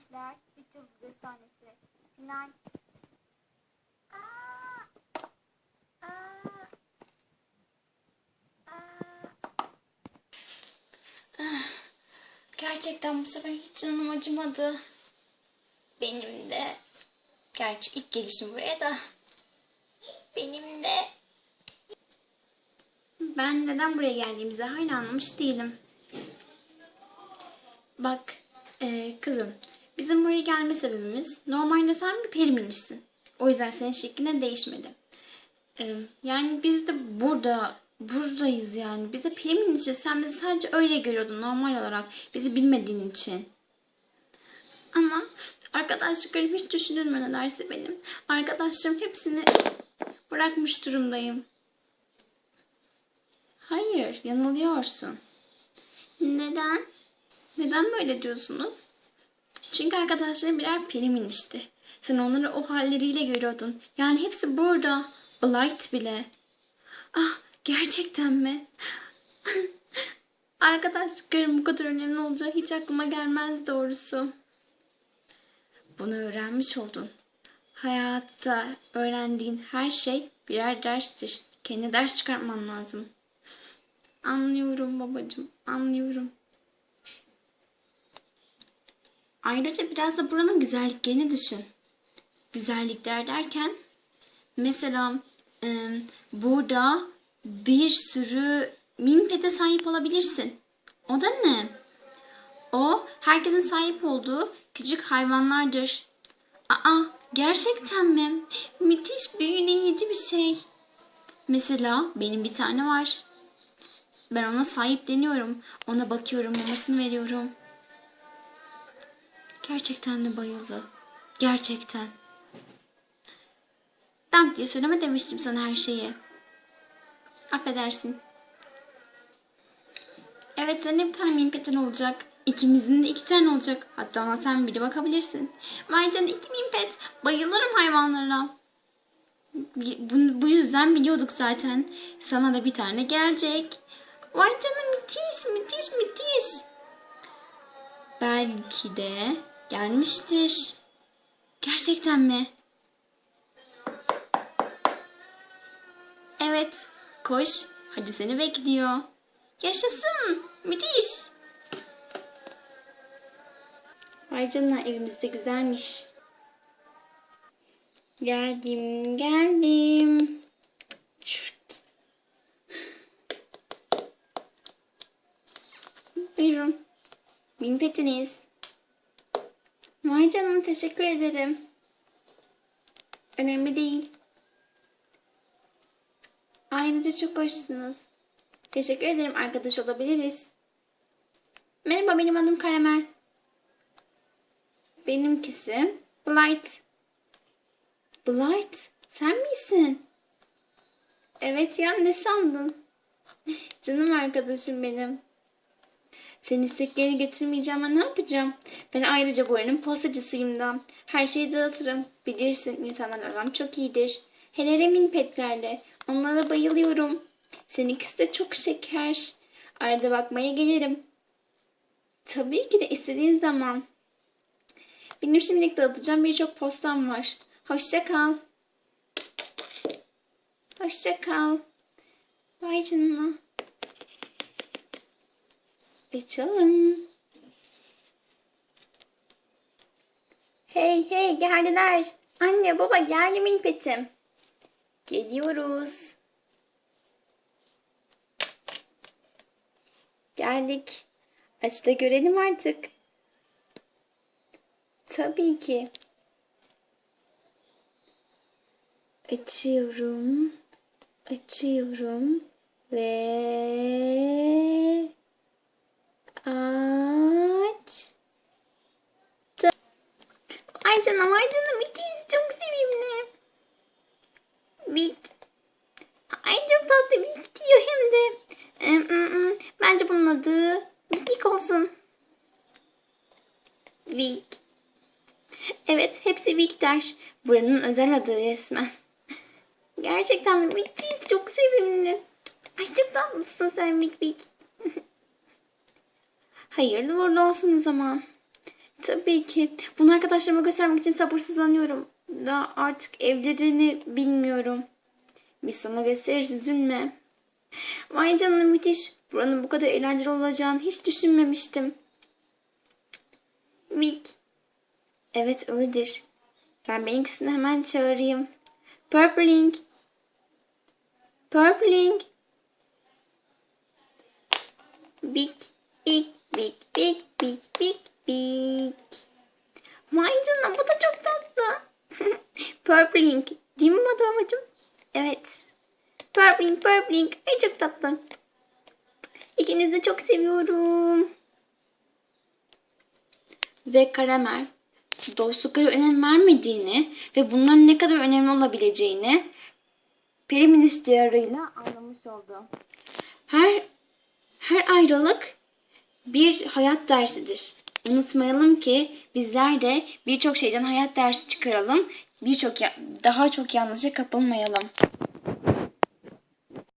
İşler bitti video sahnesi. Final. Aa! Aa! Aa! Gerçekten bu sefer hiç canım acımadı. Benim de. Gerçi ilk gelişim buraya da. Benim de. Ben neden buraya geldiğimizi hala anlamış değilim. Bak e, kızım. Bizim buraya gelme sebebimiz normalde sen bir periminişsin. O yüzden senin şeklin değişmedi. E, yani biz de burada buradayız yani. Biz de periminişiz. Sen bizi sadece öyle görüyordun normal olarak. Bizi bilmediğin için. Ama arkadaşlıklarım hiç düşünülmeden dersi benim. Arkadaşlarım hepsini bırakmış durumdayım. Hayır, yanılıyorsun. Neden? Neden böyle diyorsunuz? Çünkü arkadaşlarım birer perimin işte. Sen onları o halleriyle görüyordun. Yani hepsi burada. Blight bile. Ah, gerçekten mi? Arkadaşlıklarım bu kadar önemli olacağı hiç aklıma gelmez doğrusu. Bunu öğrenmiş oldun. Hayatta öğrendiğin her şey birer derstir. Kendi ders çıkartman lazım. Anlıyorum babacığım, anlıyorum. Ayrıca biraz da buranın güzelliklerini düşün. Güzellikler derken mesela e, burada bir sürü minpete sahip olabilirsin. O da ne? O herkesin sahip olduğu küçük hayvanlardır. Aa gerçekten mi? Müthiş büyüleyici bir şey. Mesela benim bir tane var. Ben ona sahipleniyorum. Ona bakıyorum, mamasını veriyorum. Gerçekten de bayıldı. Gerçekten. Dank diye söyleme demiştim sana her şeyi. Affedersin. Evet senin bir tane minpetin olacak. İkimizin de iki tane olacak. Hatta ona sen biri bakabilirsin. Vay iki minpet. Bayılırım hayvanlara. Bu, bu yüzden biliyorduk zaten. Sana da bir tane gelecek. Vay canına müthiş müthiş müthiş. Belki de gelmiştir. Gerçekten mi? Evet. Koş. Hadi seni bekliyor. Yaşasın. Müthiş. Vay canına evimiz de güzelmiş. Geldim, geldim. Şurt. Buyurun. Bin petiniz. Canına teşekkür ederim. Önemli değil. Ayrıca çok hoşsunuz. Teşekkür ederim arkadaş olabiliriz. Merhaba benim adım Karamel. Benimkisi Blight. Blight sen misin? Evet ya ne sandın? Canım arkadaşım benim. Senin isteklerini getirmeyeceğim ama ne yapacağım? Ben ayrıca bu oyunun postacısıyım da. Her şeyi dağıtırım. Bilirsin insanlar aram çok iyidir. Hele remin petlerle. Onlara bayılıyorum. Seninkisi de çok şeker. Arada bakmaya gelirim. Tabii ki de istediğin zaman. Benim şimdilik dağıtacağım birçok postam var. Hoşça kal. Hoşça kal. Vay canına. Açalım. Hey hey geldiler. Anne baba geldi minpetim. Geliyoruz. Geldik. Aç da görelim artık. Tabii ki. Açıyorum. Açıyorum. Ve aç. Ay canım ay canım çok sevimli. Vic. Ay çok tatlı Vic diyor hem de. Bence bunun adı Vic Vic olsun. Vic. Evet hepsi Vic der. Buranın özel adı resmen. Gerçekten müthiş çok sevimli. Ay çok tatlısın sen Vic Vic. Hayırlı uğurlu olsun o zaman. Tabii ki. Bunu arkadaşlarıma göstermek için sabırsızlanıyorum. Daha artık evlerini bilmiyorum. Biz sana gösteririz üzülme. Vay canına müthiş. Buranın bu kadar eğlenceli olacağını hiç düşünmemiştim. Vic. Evet öyledir. Ben benimkisini hemen çağırayım. Purpling. Purpling. Big, big, big, big, big, big, big. Vay canına bu da çok tatlı. Purpling. Değil mi babacığım? Evet. Purpling, purpling. Ay çok tatlı. İkinizi de çok seviyorum. Ve Karamel dostluklara önem vermediğini ve bunların ne kadar önemli olabileceğini peri ministeriyle anlamış oldu. Her her ayrılık bir hayat dersidir. Unutmayalım ki bizler de birçok şeyden hayat dersi çıkaralım. Birçok daha çok yanlışa kapılmayalım.